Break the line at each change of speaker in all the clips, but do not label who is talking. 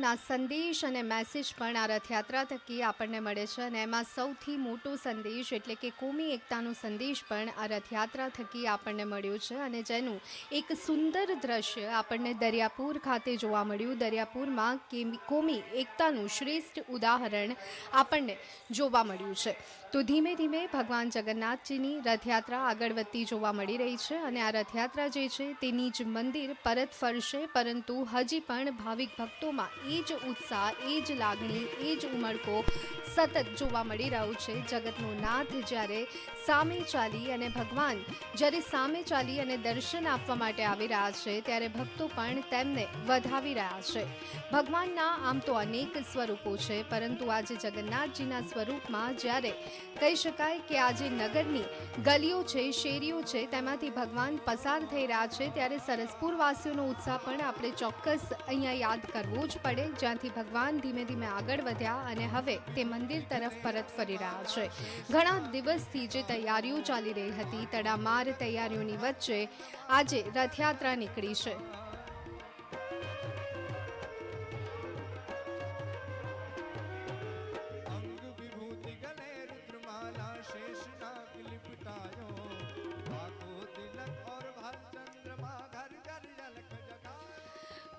ધર્મના સંદેશ અને મેસેજ પણ આ રથયાત્રા થકી આપણને મળે છે અને એમાં સૌથી મોટો સંદેશ એટલે કે કોમી એકતાનો સંદેશ પણ આ રથયાત્રા થકી આપણને મળ્યો છે અને જેનું એક સુંદર દ્રશ્ય આપણને દરિયાપુર ખાતે જોવા મળ્યું. દરિયાપુરમાં કોમી એકતાનું શ્રેષ્ઠ ઉદાહરણ આપણને જોવા મળ્યું છે. તો ધીમે ધીમે ભગવાન જગન્નાથજીની રથયાત્રા આગળ વધતી જોવા મળી રહી છે અને આ રથયાત્રા જે છે તેની જ મંદિર પરત ફરશે, પરંતુ હજી પણ ભાવિક ભક્તોમાં એ જ ઉત્સાહ એ જ લાગણી એ જ ઉમળકો સતત જોવા મળી રહ્યું છે. જગતનો નાથ જ્યારે સામે ચાલી અને ભગવાન જ્યારે સામે ચાલી અને દર્શન આપવા માટે આવી રહ્યા છે, ત્યારે ભક્તો પણ તેમને વધાવી રહ્યા છે. ભગવાનના આમ તો અનેક સ્વરૂપો છે, પરંતુ આજે જગન્નાથજીના સ્વરૂપમાં જ્યારે કહી શકાય કે આજે નગરની ગલીઓ છે, શેરીઓ છે, તેમાંથી ભગવાન પસાર થઈ રહ્યા છે, ત્યારે સરસપુર વાસીઓનો ઉત્સાહ પણ આપણે ચોક્કસ અહીંયા યાદ કરવો જ પડે જ્યાંથી ભગવાન ધીમે ધીમે આગળ વધ્યા અને હવે તે મંદિર તરફ પરત ફરી રહ્યા છે. ઘણા દિવસથી જે તૈયારીઓ ચાલી રહી હતી, તડામાર તૈયારીઓની વચ્ચે આજે રથયાત્રા નીકળી છે.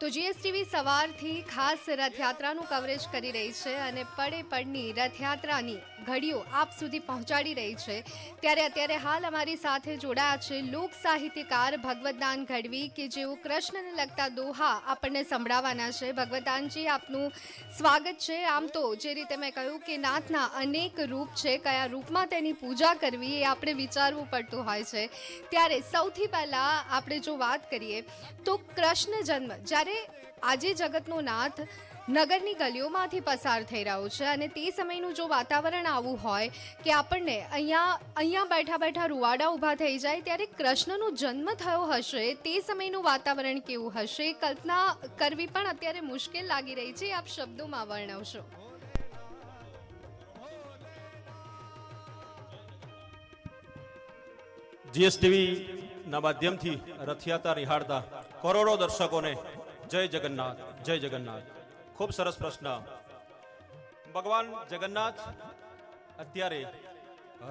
તો જીએસટીવી સવારથી ખાસ રથયાત્રાનું કવરેજ કરી રહી છે અને પડે પડની રથયાત્રાની ઘડીઓ આપ સુધી પહોંચાડી રહી છે. ત્યારે અત્યારે હાલ અમારી સાથે જોડાયા છે લોક સાહિત્યકાર ભગવતદાન ગઢવી કે જેઓ કૃષ્ણને લગતા દોહા આપણને સંભળાવવાના છે. ભગવતદાનજી, આપનું સ્વાગત છે. આમ તો જે રીતે મેં કહ્યું કે નાથના અનેક રૂપ છે, કયા રૂપમાં તેની પૂજા કરવી એ આપણે વિચારવું પડતું હોય છે. ત્યારે સૌથી પહેલાં આપણે જો વાત કરીએ તો કૃષ્ણ જન્મ જ્યારે આજે જગતનો નાથ નગરની ગલીઓમાંથી પસાર થઈ રહ્યો છે અને તે સમયનું જો વાતાવરણ આવું હોય કે આપણને અહીંયા અહીંયા બેઠા બેઠા રૂવાડા ઊભા થઈ જાય ત્યારે કૃષ્ણનો જન્મ થયો હશે, તે સમયનું વાતાવરણ કેવું હશે, કલ્પના કરવી પણ અત્યારે મુશ્કેલ લાગી રહી છે. આપ શબ્દોમાં વર્ણવશો.
જીએસટીવી ના માધ્યમથી રથયાત્રા નિહાળતા કરોડો દર્શકોને જય જગન્નાથ જય જગન્નાથ. ખૂબ સરસ પ્રશ્ન. ભગવાન જગન્નાથ અત્યારે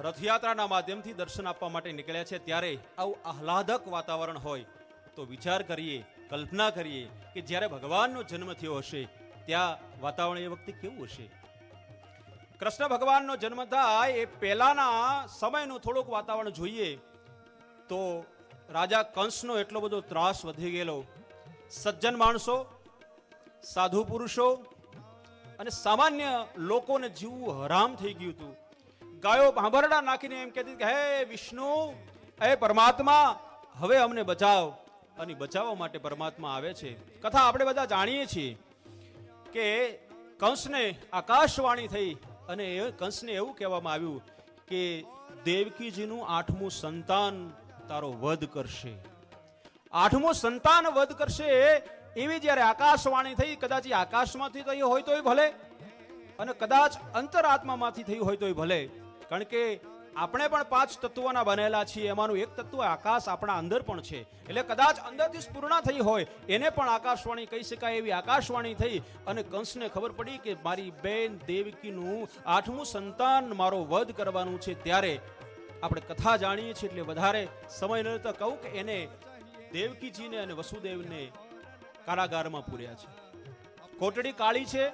રથયાત્રાના માધ્યમથી દર્શન આપવા માટે નીકળ્યા છે. ત્યારે આવું આહલાદક વાતાવરણ હોય તો વિચાર કરીએ, કલ્પના કરીએ કે જ્યારે ભગવાનનો જન્મ થયો હશે, ત્યાં વાતાવરણ એ વખતે કેવું હશે? કૃષ્ણ ભગવાનનો જન્મ થાય એ પહેલાના સમયનું થોડુંક વાતાવરણ જોઈએ તો રાજા કંસનો એટલો બધો ત્રાસ વધી ગયેલો સજ્જન માણસો, સાધુ પુરુષો અને સામાન્ય લોકોને જીવવું હરામ થઈ ગયું હતું. ગાયો ભાંભરડા નાખીને એમ કહેતી કે, હે વિષ્ણુ, હે પરમાત્મા, હવે અમને બચાવ. અને બચાવવા માટે પરમાત્મા આવે છે. કથા આપણે બધા જાણીએ છીએ કે કંસને આકાશવાણી થઈ અને એ કંસને એવું કહેવામાં આવ્યું કે, દેવકીજીનું આઠમું સંતાન તારો વધ કરશે. આઠમું સંતાન વધ કરશે એવી જ્યારે આકાશવાણી થઈ, કદાચ એ આકાશમાંથી થઈ હોય તોય ભલે અને કદાચ અંતરાત્મામાંથી થયું હોય તોય ભલે. કારણ કે આપણે પણ પાંચ તત્વોના બનેલા છીએ, એમાંનું એક તત્વ આકાશ આપણા અંદર પણ છે. એટલે કદાચ અંદરથી સ્ફૂર્ણા થઈ હોય, એને પણ આકાશવાણી કહી શકાય એવી આકાશવાણી થઈ અને કંસને ખબર પડી કે મારી બેન દેવકીનું આઠમું સંતાન મારો વધ કરવાનું છે. ત્યારે આપણે કથા જાણીએ છીએ, એટલે વધારે સમય ન તો કહું કે એને દેવકીજીને અને વસુદેવને કારાગારમાં પૂર્યા છે. કોટડી કાળી છે.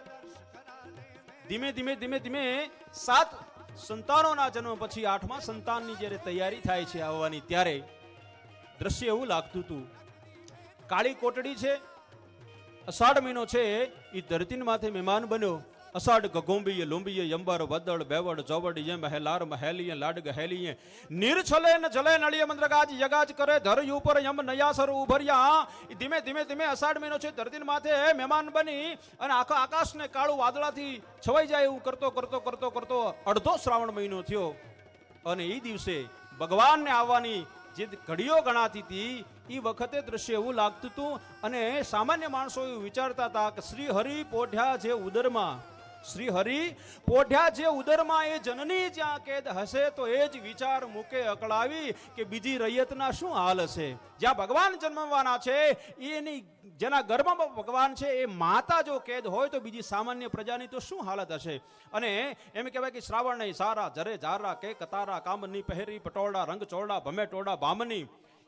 ધીમે ધીમે ધીમે ધીમે સાત સંતાનોના જન્મ પછી આઠમા સંતાનની જ્યારે તૈયારી થાય છે આવવાની ત્યારે દ્રશ્ય એવું લાગતું હતું. કાળી કોટડી છે. અષાઢ મહિનો છે. એ ધરતી માથે મહેમાન બન્યો. અષાઢ ગગોંબીએ લુંબીએ, યંબર, વદળ બેવડ જવડ યમ હેલાર મહેલીએ લાડ ગહેલીએ નિર્છલે ન જલે નળીએ મંદ્રગાજ, યગાજ કરે ધર ઉપર યમ, નયાસર ઉભર્યા. ધીમે ધીમે ધીમે અષાઢ મહિનો છે ધરતી માથે મહેમાન બની અને આખા આકાશને કાળું વાદળાથી છવાઈ જાય એવું કરતો કરતો કરતો કરતો અડધો શ્રાવણ મહિનો થયો. અને એ દિવસે ભગવાનને આવવાની જે ઘડીઓ ગણાતી હતી એ વખતે દ્રશ્ય એવું લાગતું હતું અને સામાન્ય માણસો એવું વિચારતા હતા કે શ્રી હરિ પોઢ્યા જે ઉદરમાં શ્રી હરિ પોઢ્યા જે ઉદરમાં એ જનની જ્યાં કેદ હશે, તો એ જ વિચાર મૂકે અકળાવી કે બીજી રૈયતના શું હાલ હશે? જ્યાં ભગવાન જન્મવાના છે, એની જેના ગર્ભમાં ભગવાન છે, એ માતા જો કેદ હોય, તો બીજી સામાન્ય પ્રજાની તો શું હાલત હશે? અને એમ કહેવાય કે શ્રાવણ નહીં, સારા જરે જારા કે કતારા, કામની પહેરી, પટોળા રંગ ચોરડા ભમે ટોળા, બામની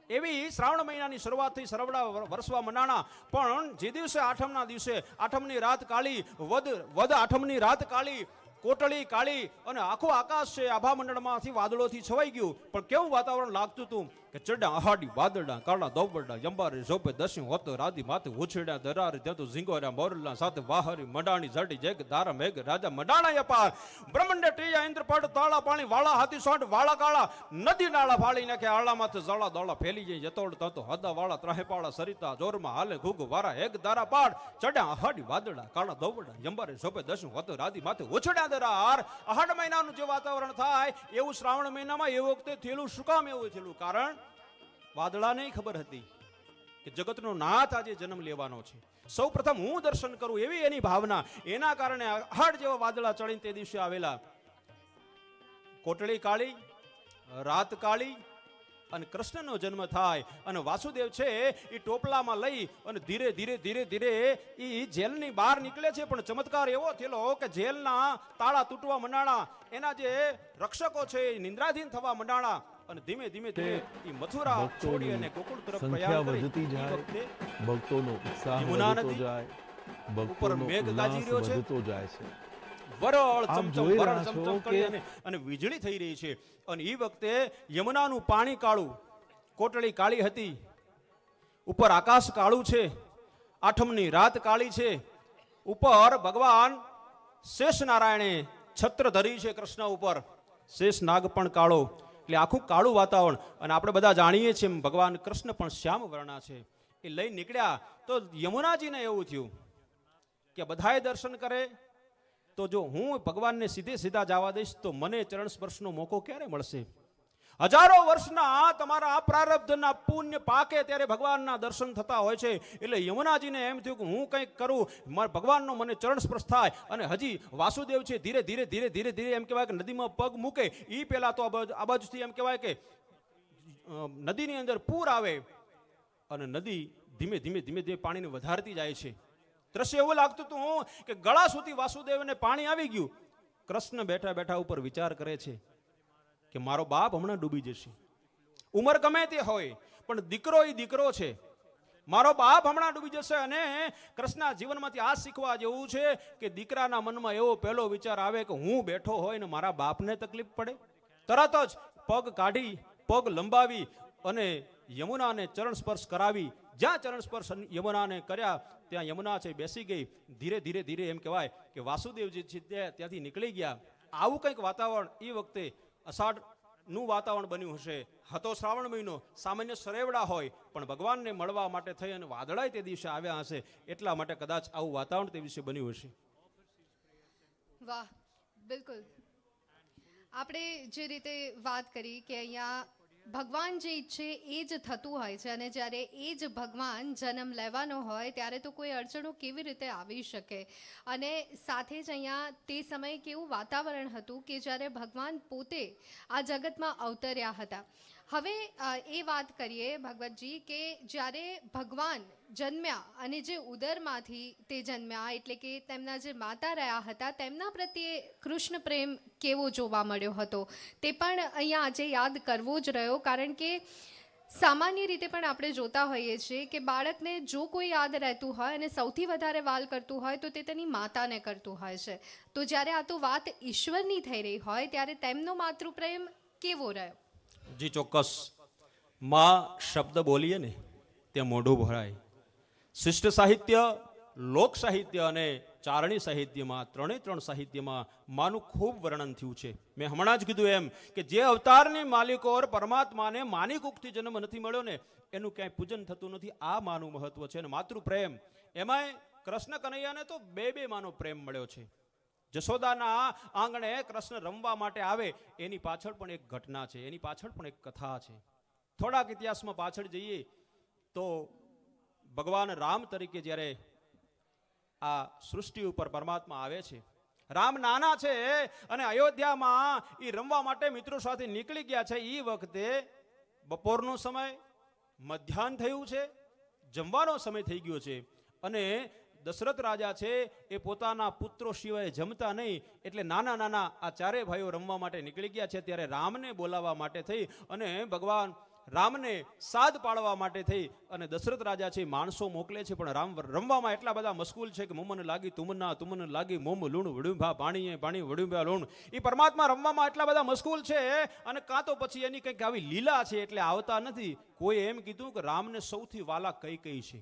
એવી શ્રાવણ મહિનાની શરૂઆતથી સરવડા વરસવા મનાણા. પણ જે દિવસે આઠમના દિવસે આઠમની રાત કાળી, વદ વદ આઠમની રાત કાળી, કોટળી કાળી અને આખું આકાશ છે આભા મંડળમાંથી વાદળોથી છવાઈ ગયું. પણ કેવું વાતાવરણ લાગતું હતું? કે ચડા અહાડી વાદળા કાળા દોબડા જંબારી ઝોપે દસ્યું હોતો, રાધી માથે ઉછેડ્યા, દરારી ત્યાં તો ઝીંગોરા મોરલા સાથે વાહરી, મડાણી જડી જેગ, ધારા, મેઘ, રાજા મંડાણા અપાર બ્રહ્મંડ ટીયા ઇન્દ્રપટ તાળા, પાણી, વાળા, હાથી સોંટ વાળા, કાળા, નદી નાળા ફાળી નાખે આળા માથે જળા દોળા ફેલી જાય, જતોડ તતો હદા, વાળા, ત્રાહે, પાળા, સરિતા, જોરમાં હાલે ઘુગ વારા એક ધારા પાડ ચડ્યા અહાડી વાદળા, કાળા દોવડા જંબારી ઝોપે દસ્યું હોતો, રાધી માથે ઉછેડ્યા, દરાર. અહાડ મહિનાનું જે વાતાવરણ થાય, એવું શ્રાવણ મહિનામાં, એ વખતે થયેલું શું કામ એવું થયેલું? કારણ વાદળાને ખબર હતી કે જગતનો નાથ આજે જન્મ લેવાનો છે. સૌ પ્રથમ હું દર્શન કરું એવી એની ભાવના. એના કારણે હાડ જેવા વાદળા ચડીને તે દિવસે આવેલા. કોટળી કાળી, રાત કાળી અને કૃષ્ણનો જન્મ થાય. અને વાસુદેવ છે એ ટોપલામાં લઈ અને ધીરે ધીરે ધીરે ધીરે એ જેલની બહાર નીકળે છે. પણ ચમત્કાર એવો થયેલો કે જેલના તાળા તૂટવા મંડાણા એના જે રક્ષકો છે એ નિંદ્રાધીન થવા મંડાણા અને ધીમે ધીમે ધીમે એ મથુરા છોડી અને ગોકુળ તરફ પ્રયાણ કરી
વધતી જાય.
વખતે
ભક્તોનો ઉત્સાહ વધતો જાય
ઉપર
ભક્તોનો ઉલ્લાસ
રહ્યો છે.
વધતો જાય છે.
વરળ ચમચમ વરળ ચમચમ કરી અને અને વીજળી થઈ રહી છે. અને એ વખતે યમુનાનું પાણી કાળું કોટળી કાળી હતી. ઉપર આકાશ કાળું છે. આઠમની રાત કાળી છે. ઉપર ભગવાન શેષ નારાયણે છત્ર ધરી છે કૃષ્ણ ઉપર. શેષ નાગ પણ કાળો. એટલે આખું કાળું વાતાવરણ. અને આપણે બધા જાણીએ છીએ ભગવાન કૃષ્ણ પણ શ્યામ વર્ણા છે. એ લઈ નીકળ્યા. તો યમુનાજીને એવું થયું કે બધાએ દર્શન કરે. તો જો હું ભગવાનને સીધે સીધા જવા દઈશ, તો મને ચરણ સ્પર્શનો મોકો ક્યારે મળશે? હજારો વર્ષના તમારા આ પ્રારબ્ધના પુણ્ય પાકે ત્યારે ભગવાનના દર્શન થતા હોય છે. એટલે યમુનાજીને એમ થયું કે હું કંઈક કરું ભગવાનનો મને ચરણ સ્પર્શ થાય. અને હજી વાસુદેવ છે, ધીરે ધીરે ધીરે ધીરે ધીરે એમ કહેવાય કે નદીમાં પગ મૂકે. એ પહેલાં તો આ બાજુથી એમ કહેવાય કે નદીની અંદર પૂર આવે અને નદી ધીમે ધીમે ધીમે ધીમે પાણીને વધારતી જાય છે. દ્રશ્ય એવું લાગતું હતું કે ગળા સુધી વાસુદેવને પાણી આવી ગયું. કૃષ્ણ બેઠા બેઠા ઉપર વિચાર કરે છે. કે મારો બાપ હમણાં ડૂબી જશે. ઉંમર ગમે તે હોય, પણ દીકરો એ દીકરો છે. મારો બાપ હમણાં ડૂબી જશે અને કૃષ્ણના જીવનમાંથી આ શીખવા જેવું છે કે દીકરાના મનમાં એવો પહેલો વિચાર આવે કે હું બેઠો હોય ને મારા બાપને તકલીફ પડે. તરત જ પગ કાઢી, પગ લંબાવી અને યમુનાને ચરણ સ્પર્શ કરાવી. જ્યાં ચરણ સ્પર્શ યમુનાને કર્યા, ત્યાં યમુના છે બેસી ગઈ. ધીરે ધીરે ધીરે એમ કહેવાય કે વાસુદેવજી છે ત્યાંથી નીકળી ગયા. આવું કંઈક વાતાવરણ એ વખતે અષાઢનું વાતાવરણ બન્યું હશે. હતો શ્રાવણ મહિનો. સામાન્ય સરેવડા હોય, પણ ભગવાનને મળવા માટે થઈ અને વાદળાય તે દિવસે આવ્યા હશે. એટલા માટે કદાચ આવું વાતાવરણ તે દિવસે બન્યું હશે.
વાહ, બિલકુલ. આપણે જે રીતે વાત કરી કે અહીંયા ભગવાન જે ઈચ્છે એ જ થતું હોય છે અને જ્યારે એ જ ભગવાન જન્મ લેવાનો હોય ત્યારે તો કોઈ અડચણો કેવી રીતે આવી શકે? અને સાથે જ અહીંયા તે સમયે કેવું વાતાવરણ હતું કે જ્યારે ભગવાન પોતે આ જગતમાં અવતર્યા હતા. હવે એ વાત કરીએ ભગવતજી કે જ્યારે ભગવાન જન્મ્યા અને જે ઉદરમાંથી તે જન્મ્યા, એટલે કે તેમના જે માતા રહ્યા હતા, તેમના પ્રત્યે કૃષ્ણ પ્રેમ કેવો જોવા મળ્યો હતો? તે પણ અહીંયા આજે યાદ કરવો જ રહ્યો, કારણ કે સામાન્ય રીતે પણ આપણે જોતા હોઈએ છીએ કે બાળકને જો કોઈ યાદ રહેતું હોય અને સૌથી વધારે વાલ કરતું હોય, તો તે તેની માતાને કરતું હોય છે. તો જ્યારે આ તો વાત ઈશ્વરની થઈ રહી હોય, ત્યારે તેમનો માતૃપ્રેમ કેવો રહ્યો?
જી, ચોક્કસ. માં શબ્દ બોલીએ ને, ત્યાં મોઢું ભરાય. શિષ્ટ સાહિત્ય, લોક સાહિત્ય અને ચારણી સાહિત્યમાં, ત્રણેય ત્રણ સાહિત્યમાં માનું ખૂબ વર્ણન થયું છે. મેં હમણાં જ કીધું એમ કે જે અવતારની માલિકો પરમાત્માને માની કુખથી જન્મ નથી મળ્યો ને, એનું ક્યાંય પૂજન થતું નથી, આ માનું મહત્વ છે. અને માતૃપ્રેમ એમાંય કૃષ્ણ કનૈયાને તો બે બે માનો પ્રેમ મળ્યો છે. જશોદાના આંગણે કૃષ્ણ રમવા માટે આવે, એની પાછળ પણ એક ઘટના છે, એની પાછળ પણ એક કથા છે. થોડાક ઇતિહાસમાં પાછળ જઈએ તો ભગવાન રામ તરીકે જ્યારે આ સૃષ્ટિ ઉપર પરમાત્મા આવે છે, રામ નાના છે અને અયોધ્યામાં એ રમવા માટે મિત્રો સાથે નીકળી ગયા છે એ વખતે બપોરનો સમય, મધ્યાહન થયું છે, જમવાનો સમય થઈ ગયો છે અને દશરથ રાજા છે એ પોતાના પુત્રો સિવાય જમતા નહીં એટલે નાના નાના આ ચારે ભાઈઓ રમવા માટે નીકળી ગયા છે, ત્યારે રામને બોલાવવા માટે થઈ અને ભગવાન રામને સાદ પાડવા માટે થઈ અને દશરથ રાજા છે માણસો મોકલે છે, પણ રામ રમવામાં એટલા બધા મશગુલ છે કે મુમન લાગી તુમના તુમન લાગી મોમ લૂણ વડુંભા, પાણીએ પાણી વડુંભા લૂણ. એ પરમાત્મા રમવામાં એટલા બધા મશગુલ છે અને કાં તો પછી એની કંઈક આવી લીલા છે એટલે આવતા નથી. કોઈ એમ કીધું કે રામને સૌથી વાલા કઈ કઈ છે?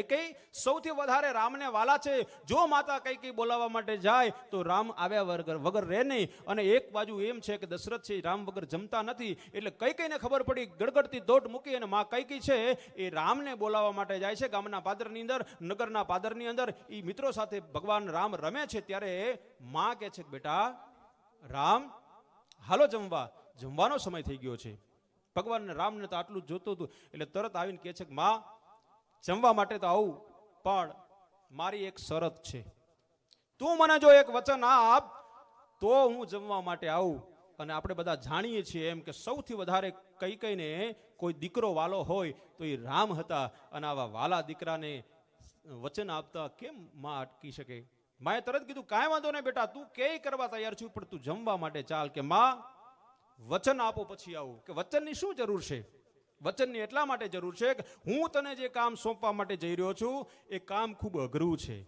કઈ સૌથી વધારે રામને વાલા છે. જો માતા કઈ બોલાવવા માટે જાય, તો રામ આવ્યા વગર વગર રહે નહીં. અને એક બાજુ એમ છે કે દશરથ છે, રામ વગર જમતા નથી. એટલે કઈ કઈને ખબર પડી, ગડગડતી દોટ મૂકી અને માં કઈ છે, એ રામને બોલાવવા માટે જાય છે ગામના પાદરની અંદર, નગરના પાદરની અંદર. એ મિત્રો સાથે ભગવાન રામ રમે છે ત્યારે માં કહે છે કે બેટા, રામ, હાલો જમવા. જમવાનો સમય થઈ ગયો છે. ભગવાન રામને તો આટલું જોતું હતું. એટલે તરત આવીને કહે છે કે, માં જમવા માટે તો આવું, પણ મારી એક શરત છે. તું મને જો એક વચન આપ, તો હું જમવા માટે આવું. અને આપણે બધા જાણીએ છીએ એમ કે સૌથી વધારે કઈ કઈને કોઈ દીકરો વાલો હોય, તો એ રામ હતા. અને આવા વાલા દીકરાને વચન આપતા કેમ માં અટકી શકે? માએ તરત કીધું, કાંઈ વાંધો નહીં બેટા, તું કે કરવા તૈયાર છું, પણ તું જમવા માટે ચાલ કે માં, વચન આપો પછી આવું. કે વચનની શું જરૂર છે? વચનની એટલા માટે જરૂર છે કે હું તને જે કામ સોંપવા માટે જઈ રહ્યો છું, એ કામ ખૂબ અઘરું છે.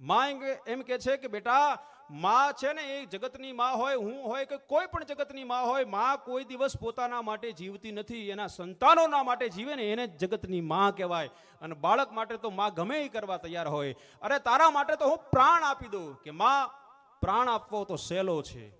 માં એમ કે- છે કે બેટા, માં છે ને એ જગતની માં હોય, હું હોય કે કોઈ પણ જગતની માં હોય, માં કોઈ દિવસ પોતાના માટે જીવતી નથી, એના સંતાનોના માટે જીવે ને એને જગતની માં કહેવાય. અને બાળક માટે તો માં ગમે એ કરવા તૈયાર હોય. અરે તારા માટે તો હું પ્રાણ આપી દઉં કે માં, પ્રાણ આપવો તો સહેલો છે.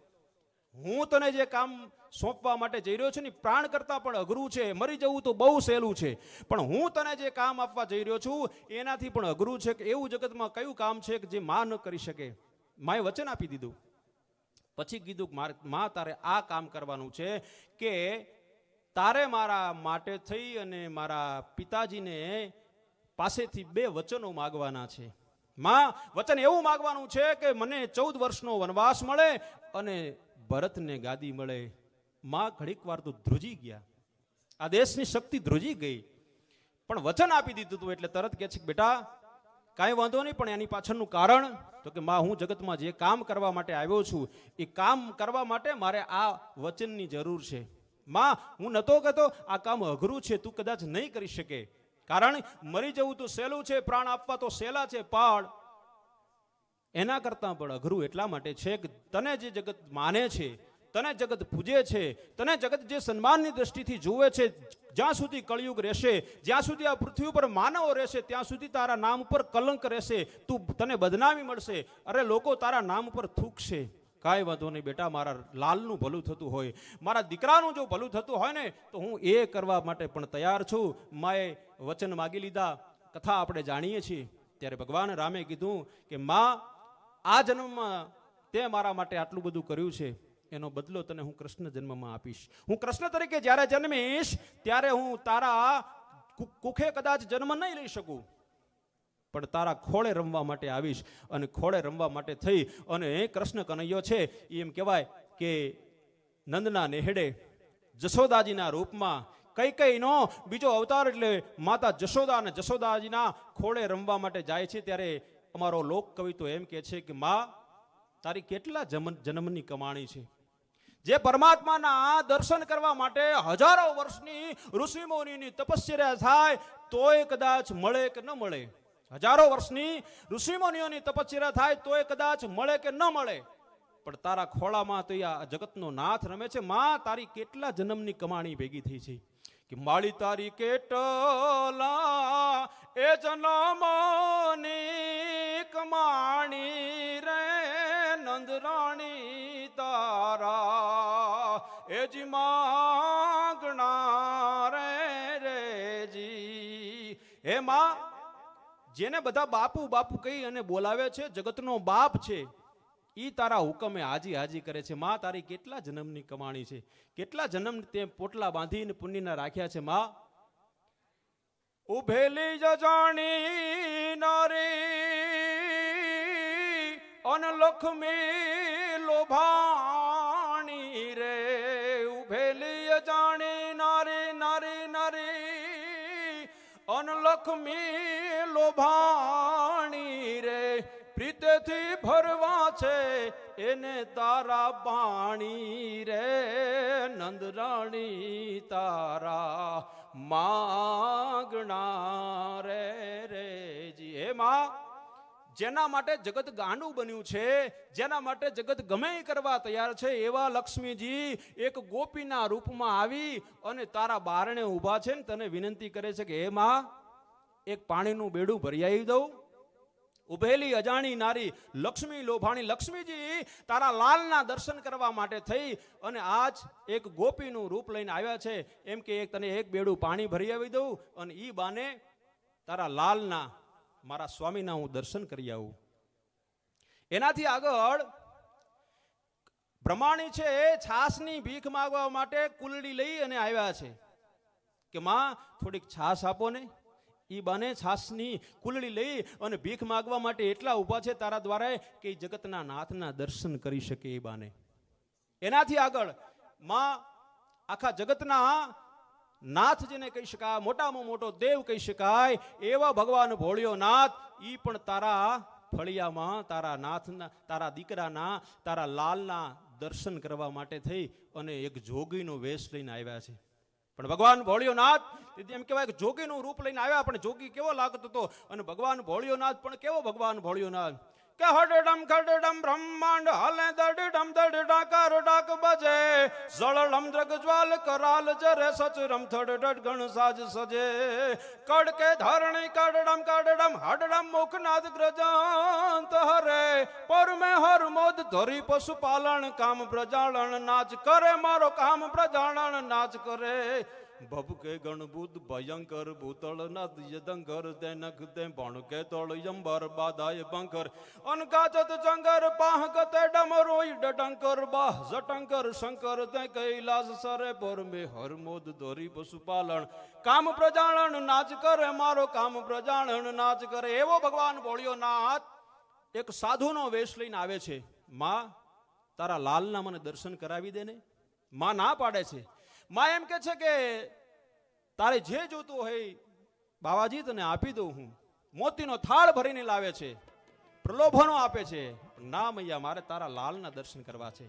હું તને જે કામ સોંપવા માટે જઈ રહ્યો છું ને પ્રાણ કરતાં પણ અઘરું છે, મરી જવું તો બહુ સહેલું છે. પણ હું તને જે કામ આપવા જઈ રહ્યો છું, એનાથી પણ અઘરું છે કે એવું જગતમાં કયું કામ છે કે જે માં ન કરી શકે? માએ વચન આપી દીધું. પછી કીધું કે માં તારે આ કામ કરવાનું છે કે તારે મારા માટે થઈ અને મારા પિતાજીને પાસેથી બે વચનો માગવાના છે. માં, વચન એવું માગવાનું છે કે મને ચૌદ વર્ષનો વનવાસ મળે અને ભરતને ગાદી મળે માં ઘડીક વાર તો ધ્રુજી ગયા. આ દેશની શક્તિ ધ્રુજી ગઈ. પણ વચન આપી દીધું હતું એટલે તરત કહે છે કે બેટા, કાંઈ વાંધો નહીં, પણ એની પાછળનું કારણ, તો કે માં, હું જગતમાં જે કામ કરવા માટે આવ્યો છું, એ કામ કરવા માટે મારે આ વચનની જરૂર છે. માં, હું નતો કહેતો, આ કામ અઘરું છે, તું કદાચ નહીં કરી શકે. કારણ, મરી જવું તો સહેલું છે, પ્રાણ આપવા તો સહેલા છે, પણ એના કરતાં પણ અઘરું એટલા માટે છે કે તને જે જગત માને છે, તને જગત પૂજે છે, તને જગત જે સન્માનની દ્રષ્ટિથી જુએ છે, જ્યાં સુધી કળિયુગ રહેશે, જ્યાં સુધી આ પૃથ્વી ઉપર માનવો રહેશે, ત્યાં સુધી તારા નામ ઉપર કલંક રહેશે, તું તને બદનામી મળશે. અરે લોકો તારા નામ ઉપર થૂકશે. કાંઈ વાંધો નહીં બેટા, મારા લાલનું ભલું થતું હોય. મારા દીકરાનું જો ભલું થતું હોય ને, તો હું એ કરવા માટે પણ તૈયાર છું. માએ વચન માગી લીધા. કથા આપણે જાણીએ છીએ. ત્યારે ભગવાન રામે કીધું કે, માં આ જન્મમાં તે મારા માટે આટલું બધું કર્યું છે, એનો બદલો તને હું કૃષ્ણ જન્મમાં આપીશ. હું કૃષ્ણ તરીકે જ્યારે જન્મીશ, ત્યારે હું તારા કુખે કદાચ જન્મ નહીં લઈ શકું. પણ તારા ખોળે રમવા માટે આવીશ અને ખોળે રમવા માટે થઈ અને કૃષ્ણ કનૈયો છે એમ કહેવાય કે નંદના નેહડે જશોદાજીના રૂપમાં કઈ કઈનો બીજો અવતાર એટલે માતા જશોદા અને જશોદાજીના ખોળે રમવા માટે જાય છે, ત્યારે અમારો લોક કવિ તો એમ કહે છે કે, માં, તારી કેટલા જન્મ જન્મની કમાણી છે? જે પરમાત્માના દર્શન કરવા માટે હજારો વર્ષની ઋષિમુનિની તપશ્ચર્યા થાય, તોય કદાચ મળે કે ન મળે? હજારો વર્ષની ઋષિમુનિઓની તપશ્ચર્યા થાય, તોય કદાચ મળે કે ન મળે? પણ તારા ખોળામાં તો આ જગતનો નાથ રમે છે. માં, તારી કેટલા જન્મની કમાણી ભેગી થઈ છે? કે માળી તારી કેટલા, એ જન્મની કમાણી રે, નંદરાણી તારા. એ જી માગણા રે રેજી હે માં, જેને બધા બાપુ બાપુ કહી અને બોલાવે છે, જગતનો બાપ છે ઈ તારા હુકમે હાજી હાજી કરે છે. માં તારી કેટલા જન્મની કમાણી છે? કેટલા જન્મ તે પોટલા બાંધીને પુણ્યના રાખ્યા છે, માં? ઉભેલી જ જાણી નારી લખમી લોભાણી રે. ઉભેલી જાણી નારી નારી નારી અનલખમી લોભાણી રે. પ્રીતેથી ભરવા છે, એને તારા પાણી રે, નંદરાણી તારા માગણા રે રે જી. હે માં, જેના માટે જગત ગાંડું બન્યું છે, જેના માટે જગત ગમે કરવા તૈયાર છે, એવા લક્ષ્મીજી એક ગોપીના રૂપમાં આવી અને તારા બારણે ઊભા છે ને તને વિનંતી કરે છે કે, હે માં, એક પાણીનું બેડું ભરિયાવી દઉં ઉભેલી અજાણી નારી લક્ષ્મી લોભાણી લક્ષ્મીજી તારા લાલના દર્શન કરવા માટે થઈ અને આજ એક ગોપીનું રૂપ લઈને આવ્યા છે. એમ કે એક તને એક બેડું પાણી ભરી આવી દઉં અને ઈ બાને તારા લાલના મારા સ્વામીના હું દર્શન કરી આવું. એનાથી આગળ બ્રહ્માણી છે એ છાસની ભીખ માગવા માટે કુલડી લઈ અને આવ્યા છે. કે માં, થોડીક છાસ આપો ને. ઈ બાને છાસની કુલડી લઈ અને ભીખ માગવા માટે એટલા ઊભા છે તારા દ્વારા કે જગતના નાથના દર્શન કરી શકે એ બાને. એનાથી આગળમાં આખા જગતના નાથ જેને કહી શકાય, મોટામાં મોટો દેવ કહી શકાય, એવા ભગવાન ભોળ્યો નાથ એ પણ તારા ફળિયામાં, તારા નાથના, તારા દીકરાના, તારા લાલના દર્શન કરવા માટે થઈ અને એક જોગીનો વેશ લઈને આવ્યા છે. પણ ભગવાન ભોળિયોનાથ, તેથી એમ કહેવાય કે જોગીનું રૂપ લઈને આવ્યા, પણ જોગી કેવો લાગતો હતો? અને ભગવાન ભોળિયોનાથ પણ કેવો ભગવાન ભોળિયોનાથ? કે હડડમ ખડડમ બ્રહ્માંડ હાલે દડડમ દડડા કર ડાક બજે. જળડમ દ્રગ જ્વાલ કરાલ જરે સચરમ થડડડ ગણ સાજ સજે. કડકે ધરણી કડડમ કડડમ હડડમ મુખનાદ ગ્રજાંત હરે. પરમે હર મોદ ધરી પશુપાલન કામ પ્રજાળન નાચ કરે, મારો કામ પ્રજાળન નાચ કરે. ભબકે ગણભૂત ભયંકર ભૂતળ નદ યદંકર દેનક દે ભણકે તળ યંબર બાદાય બંકર અનકાચત જંગર પાહક તે ડમરોઈ ડટંકર, બાહ જટંકર, શંકર તે કૈલાસ સરે પર મે હર મોદ ધોરી પશુપાલન. કામ પ્રજાણન નાચ કરે મારો કામ પ્રજાણન નાચ કરે. એવો ભગવાન બોળ્યો નાથ, એક સાધુનો વેશ લઈને આવે છે. માં, તારા લાલના મને દર્શન કરાવી દે ને? માં ના પાડે છે. માં એમ કે છે કે તારે જે જોતું હોય બાવાજી તને આપી દઉં હું. મોતીનો થાળ ભરીને લાવે છે, પ્રલોભનો આપે છે, ના મૈયા, મારે તારા લાલના દર્શન કરવા છે.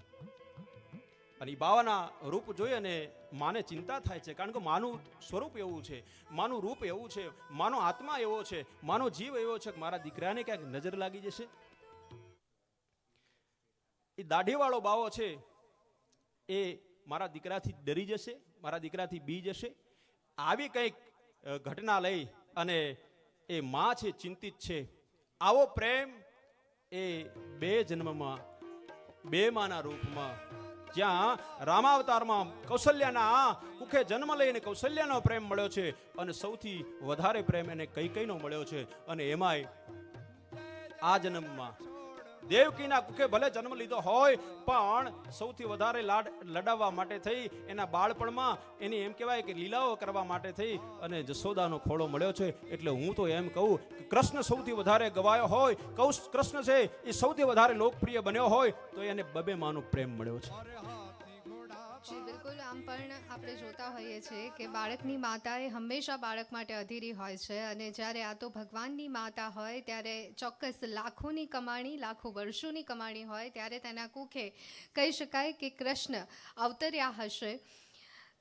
અને બાવાના રૂપ જોઈ અને માને ચિંતા થાય છે, કારણ કે માનું સ્વરૂપ એવું છે, માનું રૂપ એવું છે, માનો આત્મા એવો છે, માનો જીવ એવો છે, કે મારા દીકરાને ક્યાંક નજર લાગી જશે? એ દાઢીવાળો બાવો છે, એ મારા દીકરાથી ડરી જશે, મારા દીકરાથી બી જશે. આવી કંઈક ઘટના લઈ અને એ મા છે ચિંતિત છે. આવો પ્રેમ એ બે જન્મમાં, બે માના રૂપમાં. જ્યાં રામાવતારમાં કૌશલ્યાના કુખે જન્મ લઈને કૌશલ્યાનો પ્રેમ મળ્યો છે અને સૌથી વધારે પ્રેમ એને કઈ કઈનો મળ્યો છે. અને એમાંય આ જન્મમાં દેવકીના કુખે ભલે જન્મ લીધો હોય, પણ સૌથી વધારે લાડ લડાવવા માટે થઈ એના બાળપણમાં. એની એમ કહેવાય કે લીલાઓ કરવા માટે થઈ અને જશોદાનો ખોળો મળ્યો છે. એટલે હું તો એમ કહું કે કૃષ્ણ સૌથી વધારે ગવાયો હોય, કૌશ કૃષ્ણ છે, એ સૌથી વધારે લોકપ્રિય બન્યો હોય, તો એને બબે માનો પ્રેમ મળ્યો છે.
આમ પણ આપણે જોતા હોઈએ છીએ કે બાળકની માતા એ હંમેશા બાળક માટે અધીરી હોય છે અને જ્યારે આ તો ભગવાનની માતા હોય, ત્યારે ચોક્કસ લાખોની કમાણી, લાખો વર્ષોની કમાણી હોય, ત્યારે તેના કુખે કહી શકાય કે કૃષ્ણ અવતર્યા હશે.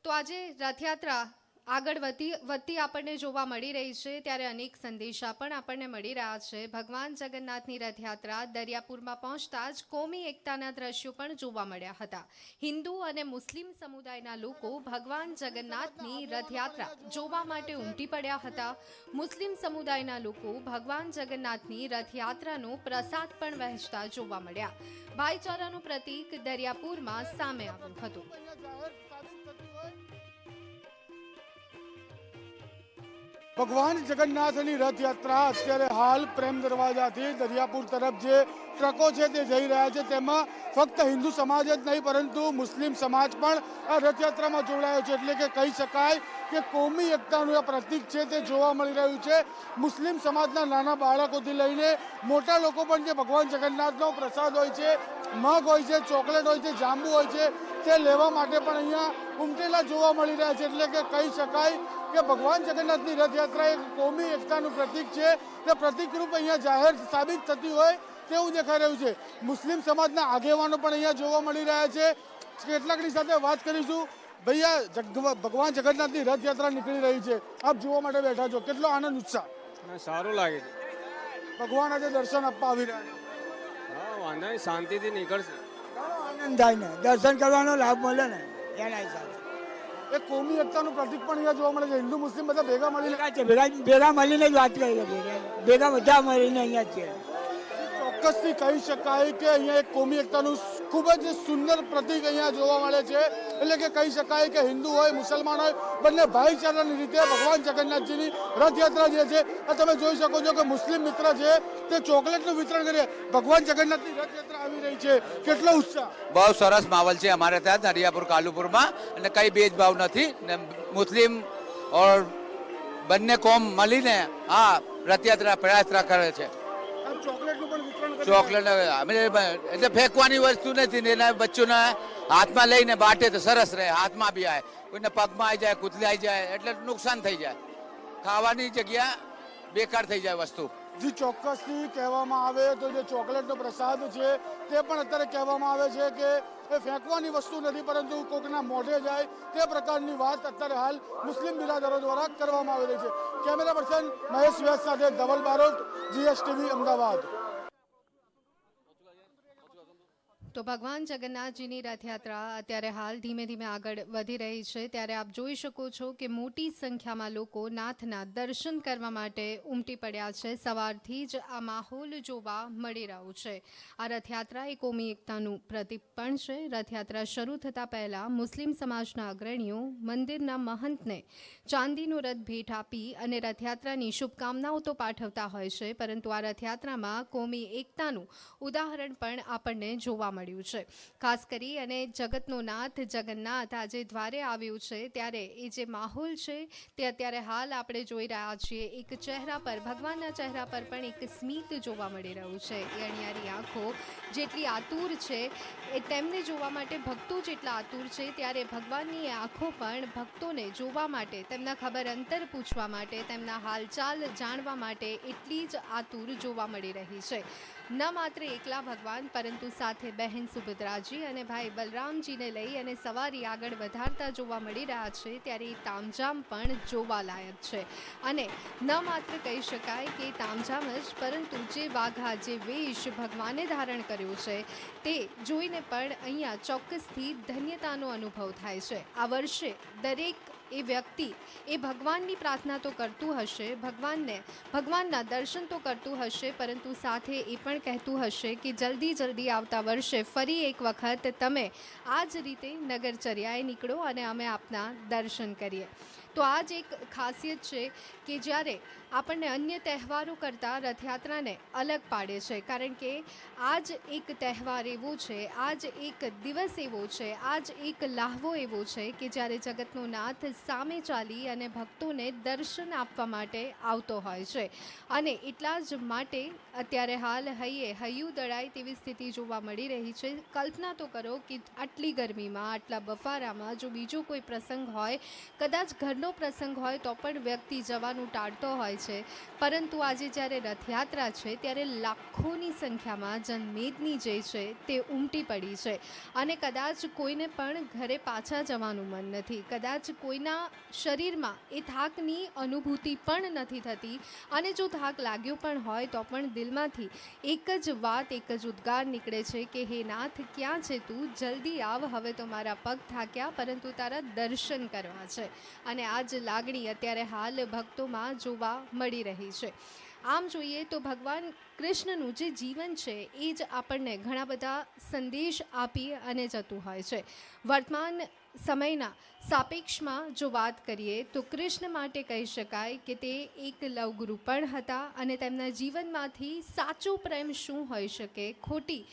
તો આજે રથયાત્રા આગળ વધી, વધતી આપણને જોવા મળી રહી છે, ત્યારે અનેક સંદેશા પણ આપણને મળી રહ્યા છે. ભગવાન જગન્નાથની રથયાત્રા દરિયાપુરમાં પહોંચતા જ કોમી એકતાના દ્રશ્યો પણ જોવા મળ્યા હતા. હિન્દુ અને મુસ્લિમ સમુદાયના લોકો ભગવાન જગન્નાથની રથયાત્રા જોવા માટે ઉમટી પડ્યા હતા. મુસ્લિમ સમુદાયના લોકો ભગવાન જગન્નાથની રથયાત્રાનો પ્રસાદ પણ વહેંચતા જોવા મળ્યા. ભાઈચારાનું પ્રતીક દરિયાપુરમાં સામે આવ્યું હતું.
ભગવાન જગન્નાથની રથયાત્રા અત્યારે હાલ પ્રેમ દરવાજાથી દરિયાપુર તરફ જે ટ્રકો છે તે જઈ રહ્યા છે. તેમાં ફક્ત હિન્દુ સમાજ જ નહીં, પરંતુ મુસ્લિમ સમાજ પણ આ રથયાત્રામાં જોડાયો છે. એટલે કે કહી શકાય કે કોમી એકતાનું આ પ્રતીક છે તે જોવા મળી રહ્યું છે. મુસ્લિમ સમાજના નાના બાળકોથી લઈને મોટા લોકો પણ જે ભગવાન જગન્નાથનો પ્રસાદ હોય છે, મગ હોય છે, ચોકલેટ હોય છે, જાંબુ હોય છે તે લેવા માટે પણ અહીંયા ઉમટેલા જોવા મળી રહ્યા છે. એટલે કે કહી શકાય કે ભગવાન જગન્નાથની રથયાત્રા એક કોમી એકતાનું પ્રતીક છે તે પ્રતિકરૂપ અહીંયા જાહેર સાબિત થતી હોય તેવું દેખાઈ રહ્યું છે. મુસ્લિમ સમાજના આગેવાનો પણ અહીંયા જોવા મળી રહ્યા છે. કેટલાકની સાથે વાત કરીશું. ભૈયા ભગવાન જગન્નાથની રથયાત્રા નીકળી રહી છે. આપ જોવા માટે બેઠા છો. કેટલો આનંદ ઉત્સાહ?
સારું લાગે છે.
ભગવાન આજે દર્શન આપવા આવી રહ્યા છે.
હા વાંધો શાંતિથી નીકળશે.
આનંદ થાય ને દર્શન કરવાનો લાભ મળે ને એના હિસાબે.
એક કોમી એકતાનું પ્રતિક પણ અહીંયા જોવા મળે છે. હિન્દુ મુસ્લિમ બધા ભેગા મળીને
છે ભેગા ભેગા મળીને જ વાત કરી ભેગા બધા મળીને અહીંયા છે.
ચોક્કસથી કહી શકાય કે અહીંયા એક કોમી એકતાનું ખૂબ જ સુંદર પ્રતિક અહીંયા જોવા મળે છે. એટલે કે કહી શકાય કે હિન્દુ હોય મુસલમાન હોય બંને ભાઈચારાની રીતે ભગવાન જગન્નાથજીની રથયાત્રા જે છે આ તમે જોઈ શકો છો કે મુસ્લિમ મિત્ર છે તે ચોકલેટનું વિતરણ કરે. ભગવાન જગન્નાથની રથયાત્રા આવી રહી છે. કેટલો ઉત્સાહ.
બહુ સરસ માહોલ છે અમારે ત્યાં દરિયાપુર કાલુપુરમાં. અને કંઈ ભેદભાવ નથી. ને મુસ્લિમ ઓર બંને કોમ મળીને આ રથયાત્રા પ્રયાત્રા કરે છે. ચોકલેટ અમે એટલે ફેંકવાની વસ્તુ નથી ને એના બચ્ચોને હાથમાં લઈને બાટે તો સરસ રહે, હાથમાં બી આવે. કોઈને પગમાં આવી જાય કૂતલાઈ જાય, એટલે નુકસાન થઈ જાય. ખાવાની જગ્યા બેકાર થઈ જાય વસ્તુ.
જે ચોક્કસથી કહેવામાં આવે તો જે ચોકલેટનો પ્રસાદ છે, તે પણ અત્યારે કહેવામાં આવે છે કે એ ફેંકવાની વસ્તુ નથી, પરંતુ કોકના મોઢે જાય, તે પ્રકારની વાત અત્યારે હાલ મુસ્લિમ બિરાદરો દ્વારા કરવામાં આવી રહી છે. કેમેરા પર્સન મહેશ વ્યાસ સાથે ધવલ બારોટ, જીએસટીવી અમદાવાદ.
તો ભગવાન જગન્નાથજીની રથયાત્રા અત્યારે હાલ ધીમે ધીમે આગળ વધી રહી છે. ત્યારે આપ જોઈ શકો છો કે મોટી સંખ્યામાં લોકો નાથના દર્શન કરવા માટે ઉમટી પડ્યા છે. સવારથી જ આ માહોલ જોવા મળી રહ્યો છે. આ રથયાત્રા એ કોમી એકતાનું પ્રતીક પણ છે. રથયાત્રા શરૂ થતાં પહેલાં મુસ્લિમ સમાજના અગ્રણીઓ મંદિરના મહંતને ચાંદીનો રથ ભેટ આપી અને રથયાત્રાની શુભકામનાઓ તો પાઠવતા હોય છે, પરંતુ આ રથયાત્રામાં કોમી એકતાનું ઉદાહરણ પણ આપણને જોવા મળ્યું છે. ખાસ કરી અને જગતનો નાથ જગન્નાથ આજે દ્વારે આવ્યું છે, ત્યારે એ જે માહોલ છે, તે અત્યારે હાલ આપણે જોઈ રહ્યા છીએ. એક ચહેરા પર, ભગવાનના ચહેરા પર પણ એક સ્મિત જોવા મળી રહ્યું છે. એ અણિયારી આંખો જેટલી આતુર છે, એ તેમને જોવા માટે ભક્તો જેટલા આતુર છે, ત્યારે ભગવાનની આંખો પણ ભક્તોને જોવા માટે, તેમના ખબર અંતર પૂછવા માટે, તેમના હાલચાલ જાણવા માટે એટલી જ આતુર જોવા મળી રહી છે. ન માત્ર એકલા ભગવાન, પરંતુ સાથે બહેન સુભદ્રાજી અને ભાઈ બલરામજીને લઈ અને સવારી આગળ વધારતા જોવા મળી રહ્યા છે, ત્યારે એ તામઝામ પણ જોવાલાયક છે. અને ન માત્ર કહી શકાય કે તામઝામ જ, પરંતુ જે વાઘા, જે વેશ ભગવાને ધારણ કર્યો છે, તે જોઈને પણ અહીંયા ચોક્કસથી ધન્યતાનો અનુભવ થાય છે. આ વર્ષે દરેક એ વ્યક્તિ એ ભગવાનની પ્રાર્થના તો કરતું હશે, ભગવાનને, ભગવાનના દર્શન તો કરતું હશે, પરંતુ સાથે એ પણ કહેતું હશે કે જલ્દી જલ્દી આવતા વર્ષે ફરી એક વખત તમે આ જ રીતે નગરચર્યાએ નીકળો અને અમે આપના દર્શન કરીએ. તો આ જ એક ખાસિયત છે કે જ્યારે આપણને અન્ય તહેવારો કરતાં રથયાત્રાને અલગ પાડે છે. કારણ કે આ જ એક તહેવાર એવો છે આ જ એક દિવસ એવો છે આ જ એક લાહવો એવો છે કે જ્યારે જગતનો નાથ સામે ચાલી અને ભક્તોને દર્શન આપવા માટે આવતો હોય છે. અને એટલા જ માટે અત્યારે હાલ હૈયે હૈયું દળાય તેવી સ્થિતિ જોવા મળી રહી છે. કલ્પના તો કરો કે આટલી ગરમીમાં, આટલા બફારામાં જો બીજો કોઈ પ્રસંગ હોય, કદાચ ઘરનો પ્રસંગ હોય તો પણ વ્યક્તિ જવાનું ટાળતો હોય છે. પરંતુ આજે જ્યારે રથયાત્રા છે, ત્યારે લાખોની સંખ્યામાં જનમેદની જે છે, તે ઉમટી પડી છે. અને કદાચ કોઈને પણ ઘરે પાછા જવાનું મન નથી. કદાચ કોઈના શરીરમાં એ થાકની અનુભૂતિ પણ નથી થતી. અને જો થાક લાગ્યો પણ હોય, તો પણ દિલમાંથી એક જ વાત, એક જ ઉદ્ગાર નીકળે છે કે, હે નાથ, ક્યાં છે તું? જલ્દી આવ, હવે તો મારા પગ થાક્યા, પરંતુ તારા દર્શન કરવા છે. અને આ જ લાગણી અત્યારે હાલ ભક્તોમાં જોવા મળી રહી છે. આમ જોઈએ તો ભગવાન કૃષ્ણનું જે જીવન છે, એ જ આપણને ઘણા બધા સંદેશ આપી અને જતું હોય છે. વર્તમાન સમયના સાપેક્ષમાં જો વાત કરીએ, તો કૃષ્ણ માટે કહી શકાય કે તે એક લવગુરુ પણ હતા અને તેમના જીવનમાંથી સાચો પ્રેમ શું હોઈ શકે? ખોટી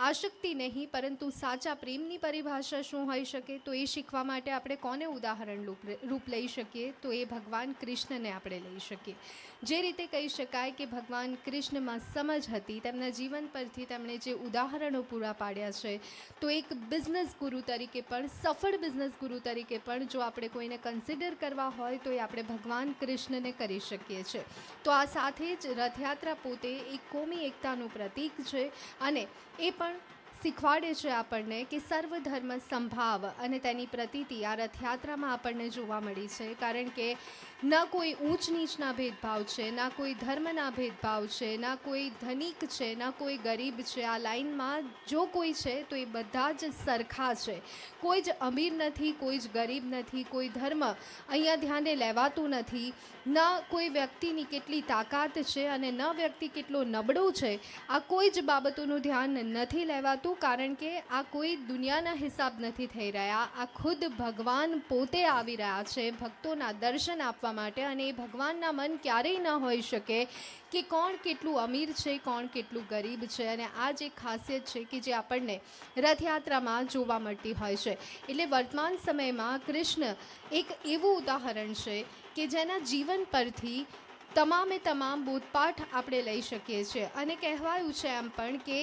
આશક્તિ નહીં, પરંતુ સાચા પ્રેમની પરિભાષા શું હોઈ શકે, તો એ શીખવા માટે આપણે કોને ઉદાહરણ રૂપ લઈ શકીએ? તો એ ભગવાન કૃષ્ણને આપણે લઈ શકીએ. જે રીતે કહી શકાય કે ભગવાન કૃષ્ણમાં સમજ હતી, તેમના જીવન પરથી તેમણે જે ઉદાહરણો પૂરા પાડ્યા છે, તો એક બિઝનેસ ગુરુ તરીકે પણ, સફળ બિઝનેસ ગુરુ તરીકે પણ જો આપણે કોઈને કન્સિડર કરવા હોય, તો એ આપણે ભગવાન કૃષ્ણને કરી શકીએ છીએ તો આ સાથે જ રથયાત્રા પોતે એક કોમી એકતાનું પ્રતીક છે અને એ પણ আমার શીખવાડે છે આપણને કે સર્વધર્મ સંભાવ અને તેની પ્રતીતિ આ રથયાત્રામાં આપણને જોવા મળી છે. કારણ કે ન કોઈ ઊંચ નીચના ભેદભાવ છે, ના કોઈ ધર્મના ભેદભાવ છે, ના કોઈ ધનિક છે, ના કોઈ ગરીબ છે. આ લાઈનમાં જો કોઈ છે તો એ બધા જ સરખા છે. કોઈ જ અમીર નથી, કોઈ જ ગરીબ નથી, કોઈ ધર્મ અહીંયા ધ્યાને લેવાતું નથી. ન કોઈ વ્યક્તિની કેટલી તાકાત છે અને ન વ્યક્તિ કેટલો નબળો છે. આ કોઈ જ બાબતોનું ધ્યાન નથી લેવાતું. કારણ કે આ કોઈ દુનિયાના હિસાબ નથી થઈ રહ્યા. આ ખુદ ભગવાન પોતે આવી રહ્યા છે, ભક્તોના દર્શન આપવા માટે અને એ ભગવાનના મન ક્યારેય ન હોઈ શકે કે કોણ કેટલું અમીર છે, કોણ કેટલું ગરીબ છે અને આ જે ખાસિયત છે કે જે આપણને રથયાત્રામાં જોવા મળતી હોય છે. એટલે વર્તમાન સમયમાં કૃષ્ણ એક એવું ઉદાહરણ છે કે જેના જીવન પરથી તમામે તમામ બોધપાઠ આપણે લઈ શકીએ છીએ. અને કહેવાયું છે એમ પણ કે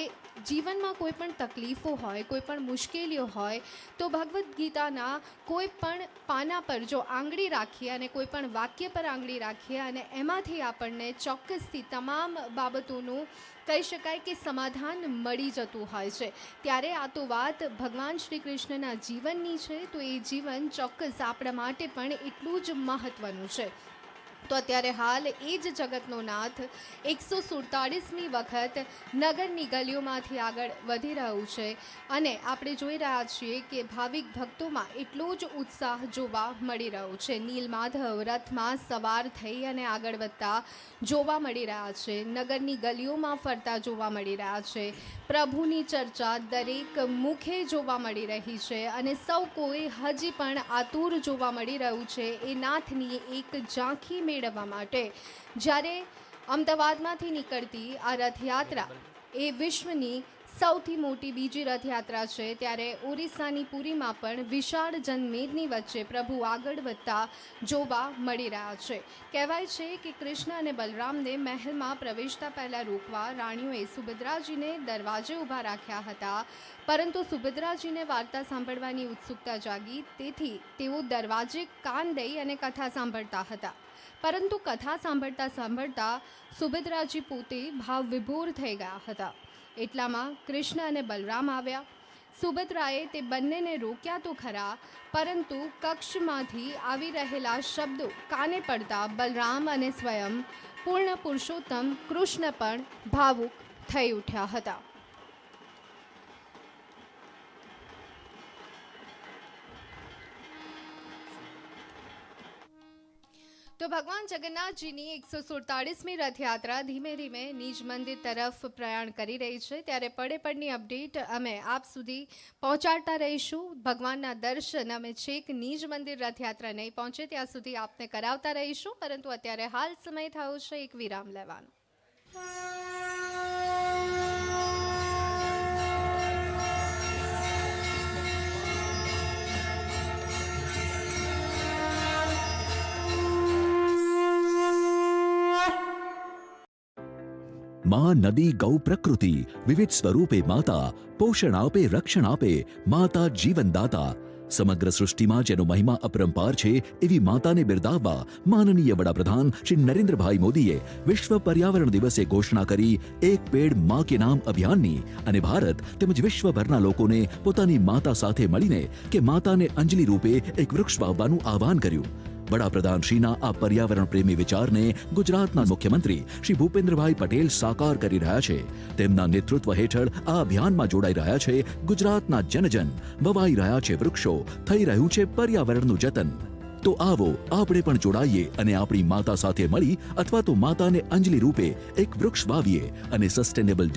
જીવનમાં કોઈ પણ તકલીફો હોય, કોઈ પણ મુશ્કેલીઓ હોય, તો ભગવદ્ ગીતાના કોઈ પણ પાના પર જો આંગળી રાખીએ અને કોઈ પણ વાક્ય પર આંગળી રાખીએ અને એમાંથી આપણને ચોક્કસથી તમામ બાબતોનું કહી શકાય કે સમાધાન મળી જતું હોય છે. ત્યારે આ તો વાત ભગવાન શ્રી કૃષ્ણના જીવનની છે, તો એ જીવન ચોક્કસ આપણા માટે પણ એટલું જ મહત્ત્વનું છે. તો અત્યારે હાલ એ જ જગતનો નાથ એકસો સુડતાળીસમી વખત નગરની ગલીઓમાંથી આગળ વધી રહ્યું છે. અને આપણે જોઈ રહ્યા છીએ કે ભાવિક ભક્તોમાં એટલો જ ઉત્સાહ જોવા મળી રહ્યો છે. નીલમાધવ રથમાં સવાર થઈ અને આગળ વધતા જોવા મળી રહ્યા છે. નગરની ગલીઓમાં ફરતા જોવા મળી રહ્યા છે. પ્રભુની ચર્ચા દરેક મુખે જોવા મળી રહી છે અને સૌ કોઈ હજી પણ આતુર જોવા મળી રહ્યું છે. એ નાથની એક ઝાંખી મેળવવા માટે. જ્યારે અમદાવાદમાંથી નીકળતી આ રથયાત્રા એ વિશ્વની સૌથી મોટી બીજી રથયાત્રા છે, ત્યારે ઓરિસ્સાની પુરીમાં પણ વિશાળ જનમેદની વચ્ચે પ્રભુ આગળ વધતા જોવા મળી રહ્યા છે. કહેવાય છે કે કૃષ્ણ અને બલરામને મહેલમાં પ્રવેશતા પહેલાં રોકવા રાણીઓએ સુભદ્રાજીને દરવાજે ઊભા રાખ્યા હતા. પરંતુ સુભદ્રાજીને વાર્તા સાંભળવાની ઉત્સુકતા જાગી, તેથી તેઓ દરવાજે કાન દઈ અને કથા સાંભળતા હતા. પરંતુ કથા સાંભળતા સાંભળતા સુભદ્રાજી પોતે ભાવ વિભોર થઈ ગયા હતા. એટલામાં કૃષ્ણ અને બલરામ આવ્યા. સુભદ્રાએ તે બંનેને રોક્યા તો ખરા, પરંતુ કક્ષમાંથી આવી રહેલા શબ્દો કાને પડતા બલરામ અને સ્વયં પૂર્ણ પુરુષોત્તમ કૃષ્ણ પણ ભાવુક થઈ ઉઠ્યા હતા. તો ભગવાન જગન્નાથજીની એકસો સુડતાળીસમી રથયાત્રા ધીમે ધીમે નિજ મંદિર તરફ પ્રયાણ કરી રહી છે. ત્યારે પડે પડની અપડેટ અમે આપ સુધી પહોંચાડતા રહીશું. ભગવાનના દર્શન અમે છેક નિજ મંદિર રથયાત્રા નહીં પહોંચે ત્યાં સુધી આપને કરાવતા રહીશું. પરંતુ અત્યારે હાલ સમય થયો છે એક વિરામ લેવાનો.
માં નદી ગૌ પ્રકૃતિ, વિવિધ સ્વરૂપે માતા, પોષણ આપે, રક્ષણ આપે, માતા જીવનદાતા. સમગ્ર સૃષ્ટિમાં જેનો મહિમા અપરંપાર છે, એવી માતાને બિરદાવવા માનનીય વડાપ્રધાન શ્રી નરેન્દ્રભાઈ મોદીએ વિશ્વ પર્યાવરણ દિવસે ઘોષણા કરી એક પેડ મા કે નામ અભિયાનની અને ભારત તેમજ વિશ્વભરના લોકોને પોતાની માતા સાથે મળીને કે માતાને અંજલિ રૂપે એક વૃક્ષ વાવવાનું આહવાન કર્યું. વડાપ્રધાન શ્રીના આ પર્યાવરણ પ્રેમી વિચારને ગુજરાતના મુખ્યમંત્રી શ્રી ભૂપેન્દ્રભાઈ પટેલ સાકાર કરી રહ્યા છે. તેમના નેતૃત્વ હેઠળ આ અભિયાનમાં જોડાઈ રહ્યા છે ગુજરાતના જનજન. વવાઈ રહ્યા છે વૃક્ષો. થઈ રહ્યું છે પર્યાવરણનું જતન. તો આવો આપણે પણ જોડાઈએ અને આપણી માતા સાથે મળી અથવા તો માતાને અંજલિ રૂપે એક વૃક્ષ વાવીએ અને સસ્ટેનેબલ